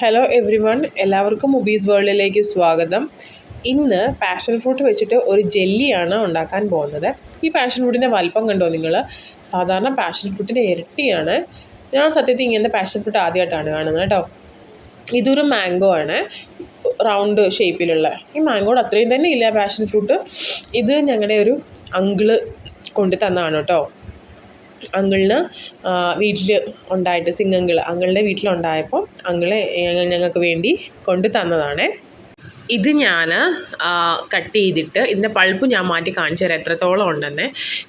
Hello every one എല്ലാവർക്കും മുബീസ് വേൾഡിലേക്ക് സ്വാഗതം. ഇന്ന് പാഷൻ ഫ്രൂട്ട് വെച്ചിട്ട് ഒരു ജെല്ലിയാണ് ഉണ്ടാക്കാൻ പോകുന്നത്. ഈ പാഷൻ ഫ്രൂട്ടിന്റെ വലിപ്പം കണ്ടോ നിങ്ങൾ സാധാരണ പാഷൻ ഫ്രൂട്ടിന്റെ ഇരട്ടിയാണ്. ഞാൻ സത്യത്തിൽ ഇങ്ങനത്തെ പാഷൻ ഫ്രൂട്ട് ആദ്യമായിട്ടാണ് കാണുന്നത് കേട്ടോ. ഇതൊരു മാംഗോ ആണ്. റൗണ്ട് ഷേപ്പിലുള്ള ഈ മാംഗോയുടെ അത്രയും തന്നെ ഇല്ല പാഷൻ ഫ്രൂട്ട് ഇത് ഞങ്ങളുടെ ഒരു അങ്കിൾ കൊണ്ടു തന്നതാണ് കേട്ടോ. അങ്കിളിന് വീട്ടിൽ ഉണ്ടായിട്ട് സിംഗങ്കിൾ അങ്ങളുടെ വീട്ടിലുണ്ടായപ്പോൾ അങ്കിൾ ഞങ്ങൾക്ക് വേണ്ടി കൊണ്ടു തന്നതാണേ. ഇത് ഞാൻ കട്ട് ചെയ്തിട്ട് ഇതിന്റെ പൾപ്പ് ഞാൻ മാറ്റി കാണിച്ചു തരാം എത്രത്തോളം ഉണ്ടെന്ന്.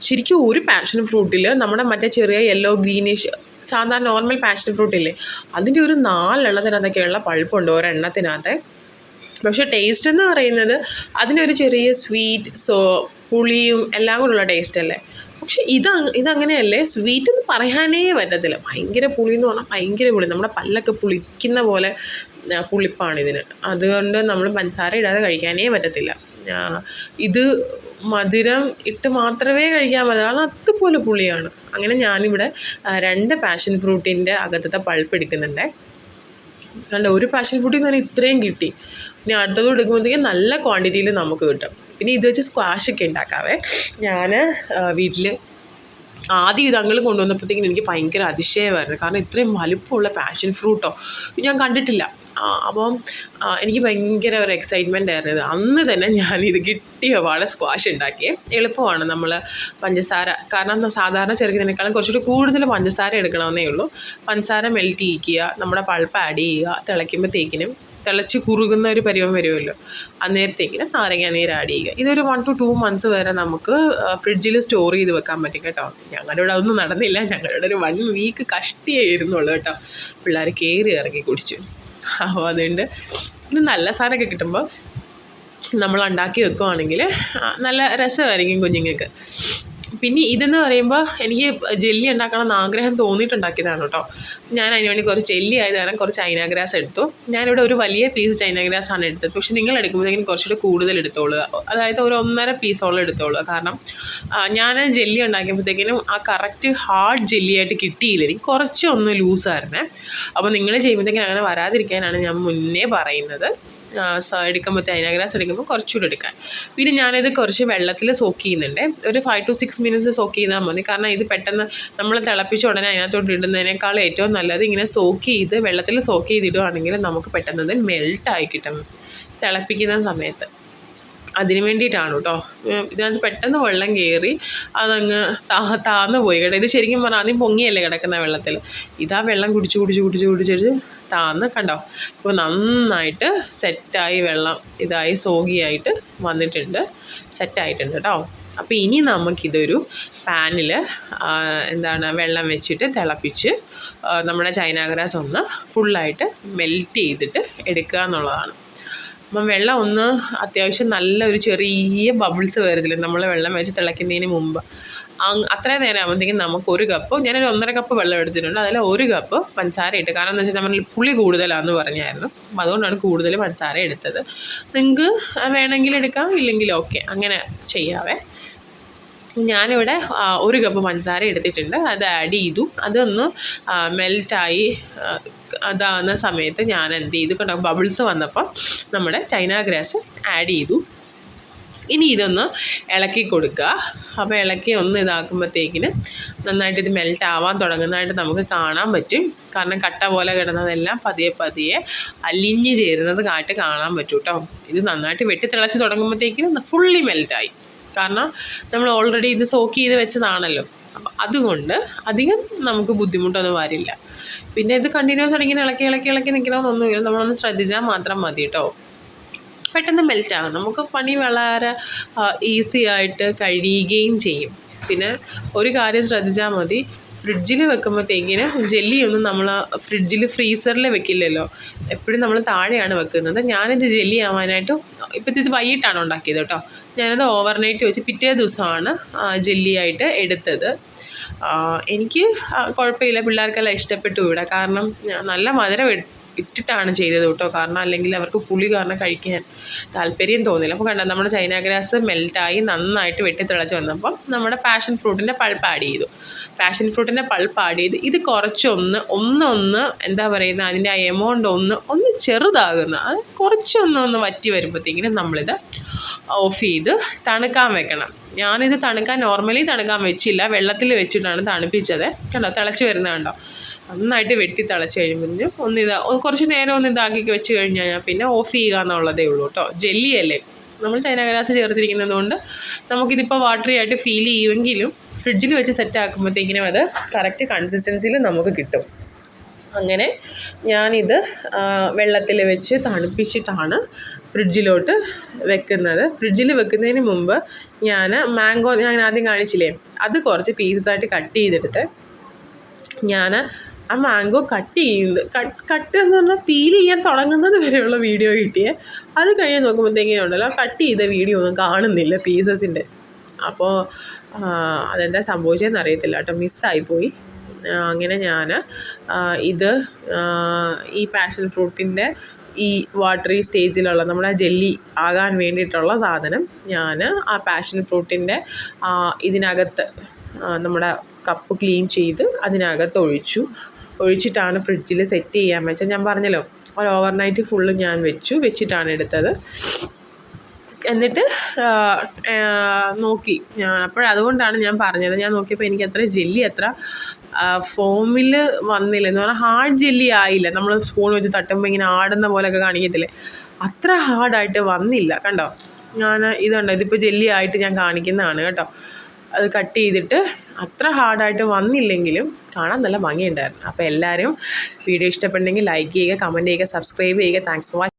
ശരിക്കും ഒരു പാഷൻ ഫ്രൂട്ടിൽ നമ്മുടെ മറ്റേ ചെറിയ യെല്ലോ ഗ്രീനിഷ് സാധാരണ നോർമൽ പാഷൻ ഫ്രൂട്ടില്ലേ അതിന്റെ ഒരു നാലെണ്ണത്തിനകത്തൊക്കെയുള്ള പൾപ്പുണ്ട് ഒരെണ്ണത്തിനകത്തെ. പക്ഷെ ടേസ്റ്റ് എന്ന് പറയുന്നത് അതിനൊരു ചെറിയ സ്വീറ്റ് സോ പുളിയും എല്ലാം കൂടെയുള്ള ടേസ്റ്റ് അല്ലേ. പക്ഷെ ഇത് ഇതങ്ങനെയല്ലേ സ്വീറ്റ് എന്ന് പറയാനേ പറ്റത്തില്ല. ഭയങ്കര പുളി എന്ന് പറഞ്ഞാൽ ഭയങ്കര പുളി. നമ്മുടെ പല്ലൊക്കെ പുളിക്കുന്ന പോലെ പുളിപ്പാണ് ഇതിന്. അതുകൊണ്ട് നമ്മൾ പഞ്ചസാര ഇടാതെ കഴിക്കാനേ പറ്റത്തില്ല. ഇത് മധുരം ഇട്ട് മാത്രമേ കഴിക്കാൻ പറ്റൂ കാരണം അതുപോലെ പുളിയാണ്. അങ്ങനെ ഞാനിവിടെ രണ്ട് പാഷൻ ഫ്രൂട്ടിന്റെ അകത്തത്തെ പൾപ്പ് എടുക്കുന്നുണ്ട്. കണ്ട ഒരു പാഷൻ ഫ്രൂട്ടിൽ നിന്ന് ഇത്രയും കിട്ടി. ഇനി അടുത്തത് എടുക്കുമ്പോഴത്തേക്കും നല്ല ക്വാണ്ടിറ്റിയിൽ നമുക്ക് കിട്ടും. പിന്നെ ഇത് വെച്ച് സ്ക്വാഷൊക്കെ ഉണ്ടാക്കാവേ. ഞാൻ വീട്ടിൽ ആദ്യം ഇത് അങ്ങൾ കൊണ്ടുവന്നപ്പോഴത്തേക്കും എനിക്ക് ഭയങ്കര അതിശയമായിരുന്നു. കാരണം ഇത്രയും വലുപ്പമുള്ള പാഷൻ ഫ്രൂട്ടോ ഞാൻ കണ്ടിട്ടില്ല. അപ്പം എനിക്ക് ഭയങ്കര ഒരു എക്സൈറ്റ്മെന്റ് ആയിരുന്നു ഇത്. അന്ന് തന്നെ ഞാൻ ഇത് കിട്ടിയ പാടെ സ്ക്വാഷ് ഉണ്ടാക്കിയത് എളുപ്പമാണ് നമ്മൾ പഞ്ചസാര. കാരണം സാധാരണ ചെറുക്കുന്നതിനേക്കാളും കുറച്ചുകൂടി കൂടുതൽ പഞ്ചസാര എടുക്കണമെന്നേ ഉള്ളൂ. പഞ്ചസാര മെൽറ്റ് ചെയ്യിക്കുക നമ്മുടെ പൾപ്പ് ആഡ് ചെയ്യുക തിളയ്ക്കുമ്പോഴത്തേക്കിനും തിളച്ച് കുറുകുന്ന ഒരു പരിവം വരുമല്ലോ. അന്നേരത്തേക്കിന് നാരങ്ങ നീര് ആഡ് ചെയ്യുക. ഇതൊരു വൺ ടു ടു മന്ത്സ് വരെ നമുക്ക് ഫ്രിഡ്ജിൽ സ്റ്റോർ ചെയ്ത് വെക്കാൻ പറ്റും കേട്ടോ. ഞങ്ങളുടെ ഇവിടെ ഒന്നും നടന്നില്ല. ഞങ്ങളുടെ ഒരു വൺ വീക്ക് കഷ്ടിയായിരുന്നുള്ളൂ കേട്ടോ. പിള്ളേർ കയറി ഇറങ്ങി കുടിച്ചു. അപ്പോൾ അതുകൊണ്ട് ഇനി നല്ല സാധനമൊക്കെ കിട്ടുമ്പോൾ നമ്മൾ ഉണ്ടാക്കി വെക്കുവാണെങ്കിൽ നല്ല രസമായിരിക്കും കുഞ്ഞുങ്ങൾക്ക്. പിന്നെ ഇതെന്ന് പറയുമ്പോൾ എനിക്ക് ജെല്ലി ഉണ്ടാക്കണം എന്ന് ആഗ്രഹം തോന്നിയിട്ടുണ്ടാക്കിയതാണ് കേട്ടോ. ഞാൻ അതിന് വേണ്ടി കുറച്ച് ജെല്ലി ആയത് കുറച്ച് ചൈന ഗ്രാസ് എടുത്തു. ഞാനിവിടെ ഒരു വലിയ പീസ് ചൈന ഗ്രാസ് ആണ് എടുത്തത്. പക്ഷേ നിങ്ങൾ എടുക്കുമ്പോഴത്തേക്കും കുറച്ചുകൂടി കൂടുതൽ എടുത്തോളുക അതായത് ഒരു ഒന്നര പീസോളം എടുത്തോളുക കാരണം ഞാൻ ജെല്ലി ഉണ്ടാക്കിയപ്പോഴത്തേക്കിനും ആ കറക്റ്റ് ഹാർഡ് ജെല്ലി ആയിട്ട് കിട്ടിയില്ല. എനിക്ക് കുറച്ചൊന്ന് ലൂസായിരുന്നേ അപ്പോൾ നിങ്ങൾ ചെയ്യുമ്പോഴത്തേക്കും അങ്ങനെ വരാതിരിക്കാനാണ് ഞാൻ മുന്നേ പറയുന്നത്. എടുക്കുമ്പോൾ ഗ്രാസ് എടുക്കുമ്പോൾ കുറച്ചുകൂടി എടുക്കാൻ. പിന്നെ ഞാനിത് കുറച്ച് വെള്ളത്തിൽ സോക്ക് ചെയ്യുന്നുണ്ട്. ഒരു five to six minutes soak ചെയ്താൽ മതി. കാരണം ഇത് പെട്ടെന്ന് നമ്മൾ തിളപ്പിച്ച ഉടനെ അതിനകത്തോട്ട് ഇടുന്നതിനേക്കാൾ ഏറ്റവും നല്ലത് ഇങ്ങനെ സോക്ക് ചെയ്ത് വെള്ളത്തിൽ സോക്ക് ചെയ്തിടുവാണെങ്കിൽ നമുക്ക് പെട്ടെന്ന് അത് മെൽട്ടായി കിട്ടും. തിളപ്പിക്കുന്ന സമയത്ത്. അതിന് വേണ്ടിയിട്ടാണ് കേട്ടോ. ഇതിനകത്ത് പെട്ടെന്ന് വെള്ളം കയറി അതങ്ങ് താ താന്ന് പോയി കേട്ടോ. ഇത് ശരിക്കും പറഞ്ഞാൽ ആദ്യം പൊങ്ങിയല്ലേ കിടക്കുന്ന വെള്ളത്തിൽ. ഇതാ വെള്ളം കുടിച്ച് കുടിച്ച് കുടിച്ച് കുടിച്ചിട്ട് താന്ന് കണ്ടോ? ഇപ്പോൾ നന്നായിട്ട് സെറ്റായി വെള്ളം ഇതായി സോഗിയായിട്ട് വന്നിട്ടുണ്ട്. സെറ്റായിട്ടുണ്ട് കേട്ടോ. അപ്പോൾ ഇനി നമുക്കിതൊരു പാനിൽ എന്താണ് വെള്ളം വെച്ചിട്ട് തിളപ്പിച്ച് നമ്മുടെ ചൈന ഗ്രാസ് ഒന്ന് ഫുള്ളായിട്ട് മെൽറ്റ് ചെയ്തിട്ട് എടുക്കുക എന്നുള്ളതാണ്. അപ്പം വെള്ളം ഒന്ന് അത്യാവശ്യം നല്ല ഒരു ചെറിയ ബബിൾസ് വരത്തില്ല? നമ്മൾ വെള്ളം വെച്ച് തിളയ്ക്കുന്നതിന് മുമ്പ്. അത്ര നേരം ആകുമ്പോഴത്തേക്കും നമുക്ക് ഒരു കപ്പ് ഞാനൊരു ഒന്നര കപ്പ് വെള്ളം എടുത്തിട്ടുണ്ട്. അതിൽ ഒരു കപ്പ് പഞ്ചസാര ഇട്ട്. കാരണം എന്താ വെച്ചാൽ നമ്മൾ പുളി കൂടുതലാണെന്ന് പറഞ്ഞായിരുന്നു. അപ്പം അതുകൊണ്ടാണ് കൂടുതൽ പഞ്ചസാര എടുത്തത്. നിങ്ങൾക്ക് വേണമെങ്കിൽ എടുക്കാം ഇല്ലെങ്കിൽ ഓക്കെ അങ്ങനെ ചെയ്യാവേ. ഞാനിവിടെ ഒരു കപ്പ് പഞ്ചസാര എടുത്തിട്ടുണ്ട്. അത് ആഡ് ചെയ്തു. അതൊന്ന് മെൽറ്റായി അതാകുന്ന സമയത്ത് ഞാൻ എന്ത് ചെയ്തു? കണ്ടോ ബബിൾസ് വന്നപ്പോൾ നമ്മുടെ ചൈന ഗ്രാസ് ആഡ് ചെയ്തു. ഇനി ഇതൊന്ന് ഇളക്കി കൊടുക്കുക അപ്പോൾ ഇളക്കി ഒന്ന് ഇതാക്കുമ്പോഴത്തേക്കിന് നന്നായിട്ട് ഇത് മെൽറ്റ് ആവാൻ തുടങ്ങുന്നതായിട്ട് നമുക്ക് കാണാൻ പറ്റും. കാരണം കട്ട പോലെ കിടന്നതെല്ലാം പതിയെ പതിയെ അലിഞ്ഞ് ചേരുന്നത് കാട്ട് കാണാൻ പറ്റും കേട്ടോ ഇത് നന്നായിട്ട് വെട്ടി തിളച്ച് തുടങ്ങുമ്പോഴത്തേക്കിന് ഫുള്ളി മെൽറ്റായി കാരണം നമ്മൾ ഓൾറെഡി ഇത് സോക്ക് ചെയ്ത് വെച്ചതാണല്ലോ. അപ്പം അതുകൊണ്ട് അധികം നമുക്ക് ബുദ്ധിമുട്ടൊന്നും വരില്ല. പിന്നെ ഇത് കണ്ടിന്യൂസ് ആയിട്ട് ഇങ്ങനെ ഇളക്കി ഇളക്കി ഇളക്കി നിൽക്കണമെന്നൊന്നുമില്ല നമ്മളൊന്ന് ശ്രദ്ധിച്ചാൽ മാത്രം മതി കേട്ടോ പെട്ടെന്ന് മെൽറ്റാകും നമുക്ക് പണി വളരെ ഈസി ആയിട്ട് കഴിയുകയും ചെയ്യും. പിന്നെ ഒരു കാര്യം ശ്രദ്ധിച്ചാൽ മതി. ഫ്രിഡ്ജിൽ വെക്കുമ്പോഴത്തേക്കിന് ജെല്ലിയൊന്നും നമ്മൾ ഫ്രിഡ്ജിൽ ഫ്രീസറിൽ വെക്കില്ലല്ലോ. എപ്പോഴും നമ്മൾ താഴെയാണ് വെക്കുന്നത്. ഞാനിത് ജെല്ലി ആവാനായിട്ട് ഇപ്പോഴത്തെ ഇത് വൈകിട്ടാണ് ഉണ്ടാക്കിയത് കേട്ടോ. ഞാനത് ഓവർനൈറ്റ് വെച്ച് പിറ്റേ ദിവസമാണ് ജെല്ലിയായിട്ട് എടുത്തത്. എനിക്ക് കുഴപ്പമില്ല. പിള്ളേർക്കെല്ലാം ഇഷ്ടപ്പെട്ടു ഇവിടെ. കാരണം നല്ല മധുരം ഇട്ടിട്ടാണ് ചെയ്തത് കേട്ടോ. കാരണം അല്ലെങ്കിൽ അവർക്ക് പുളി കാരണം കഴിക്കാൻ താല്പര്യം തോന്നില്ല. അപ്പോൾ കണ്ടോ നമ്മുടെ ചൈന ഗ്രാസ് മെൽറ്റായി നന്നായിട്ട് വെട്ടി തിളച്ച് വന്നപ്പം നമ്മുടെ പാഷൻ ഫ്രൂട്ടിന്റെ പൾപ്പ് ആഡ് ചെയ്തു. പാഷൻ ഫ്രൂട്ടിന്റെ പൾപ്പ് ആഡ് ചെയ്ത് ഇത് കുറച്ചൊന്ന് ഒന്നൊന്ന് എന്താ പറയുന്നത് അതിന്റെ ആ എമൗണ്ട് ഒന്ന് ഒന്ന് ചെറുതാകുന്ന അത് കുറച്ചൊന്ന് ഒന്ന് വറ്റി വരുമ്പോഴത്തേക്കിനും നമ്മളിത് ഓഫ് ചെയ്ത് തണുക്കാൻ വെക്കണം. ഞാനിത് തണുക്കാൻ നോർമലി തണുക്കാൻ വെച്ചില്ല. വെള്ളത്തിൽ വെച്ചിട്ടാണ് തണുപ്പിച്ചത്. കണ്ടോ തിളച്ച് വരുന്നത് കണ്ടോ? നന്നായിട്ട് വെട്ടി തിളച്ച് കഴിയുമ്പോഴും ഒന്ന് ഇതാ കുറച്ച് നേരം ഒന്ന് ഇതാക്കി വെച്ച് കഴിഞ്ഞ് കഴിഞ്ഞാൽ പിന്നെ ഓഫ് ചെയ്യുക എന്നുള്ളതേ ഉള്ളൂ കേട്ടോ. ജെല്ലി അല്ലേ നമ്മൾ ചൈന ഗ്രാസ് ചേർത്തിരിക്കുന്നത് കൊണ്ട് നമുക്കിതിപ്പോൾ വാട്ടറി ആയിട്ട് ഫീൽ ചെയ്യുമെങ്കിലും ഫ്രിഡ്ജിൽ വെച്ച് സെറ്റ് ആക്കുമ്പോഴത്തേക്കിനും അത് കറക്റ്റ് കൺസിസ്റ്റൻസിയിൽ നമുക്ക് കിട്ടും. അങ്ങനെ ഞാനിത് വെള്ളത്തിൽ വെച്ച് തണുപ്പിച്ചിട്ടാണ് ഫ്രിഡ്ജിലോട്ട് വെക്കുന്നത്. ഫ്രിഡ്ജിൽ വെക്കുന്നതിന് മുമ്പ് ഞാൻ മാംഗോ ഞാൻ ആദ്യം കാണിച്ചില്ലേ? അത് കുറച്ച് പീസസ് ആയിട്ട് കട്ട് ചെയ്തെടുത്ത് ഞാൻ ആ മാംഗോ കട്ട് ചെയ്യുന്നത്. കട്ട് എന്ന് പറഞ്ഞാൽ പീൽ ചെയ്യാൻ തുടങ്ങുന്നത് വരെയുള്ള വീഡിയോ കിട്ടിയേ. അത് കഴിഞ്ഞ് നോക്കുമ്പോഴത്തേക്കും ഉണ്ടല്ലോ കട്ട് ചെയ്ത വീഡിയോ ഒന്നും കാണുന്നില്ല പീസസിന്റെ അപ്പോൾ അതെന്താ സംഭവിച്ചതെന്ന് അറിയത്തില്ല കേട്ടോ. മിസ്സായിപ്പോയി അങ്ങനെ ഞാൻ ഇത് ഈ പാഷൻ ഫ്രൂട്ടിന്റെ ഈ വാട്ടറി സ്റ്റേജിലുള്ള നമ്മുടെ ജെല്ലി ആകാൻ വേണ്ടിയിട്ടുള്ള സാധനം ഞാൻ ആ പാഷൻ ഫ്രൂട്ടിന്റെ ഇതിനകത്ത് നമ്മുടെ കപ്പ് ക്ലീൻ ചെയ്ത് അതിനകത്ത് ഒഴിച്ചു. ഒഴിച്ചിട്ടാണ് ഫ്രിഡ്ജിൽ സെറ്റ് ചെയ്യാൻ വെച്ചാൽ ഞാൻ പറഞ്ഞല്ലോ ഒരു ഓവർനൈറ്റ് ഫുള്ള് ഞാൻ വെച്ചു വെച്ചിട്ടാണ് എടുത്തത്. എന്നിട്ട് നോക്കി. ഞാൻ അപ്പോഴതുകൊണ്ടാണ് ഞാൻ പറഞ്ഞത്. ഞാൻ നോക്കിയപ്പോൾ എനിക്ക് അത്ര ജെല്ലി അത്ര ഫോമിൽ വന്നില്ല. എന്ന് പറഞ്ഞാൽ ഹാർഡ് ജെല്ലി ആയില്ല. നമ്മൾ സ്പൂൺ വെച്ച് തട്ടുമ്പോൾ ഇങ്ങനെ ആടുന്ന പോലെയൊക്കെ കാണിക്കത്തില്ലേ? അത്ര ഹാർഡായിട്ട് വന്നില്ല. കണ്ടോ? ഞാൻ ഇതുണ്ടോ? ഇതിപ്പോൾ ജെല്ലി ആയിട്ട് ഞാൻ കാണിക്കുന്നതാണ് കേട്ടോ. അത് കട്ട് ചെയ്തിട്ട് അത്ര ഹാർഡായിട്ട് വന്നില്ലെങ്കിലും കാണാൻ നല്ല ഭംഗിയുണ്ടായിരുന്നു. അപ്പോൾ എല്ലാവരും വീഡിയോ ഇഷ്ടപ്പെട്ടെങ്കിൽ ലൈക്ക് ചെയ്യുക കമന്റ് ചെയ്യുക സബ്സ്ക്രൈബ് ചെയ്യുക. Thanks for watching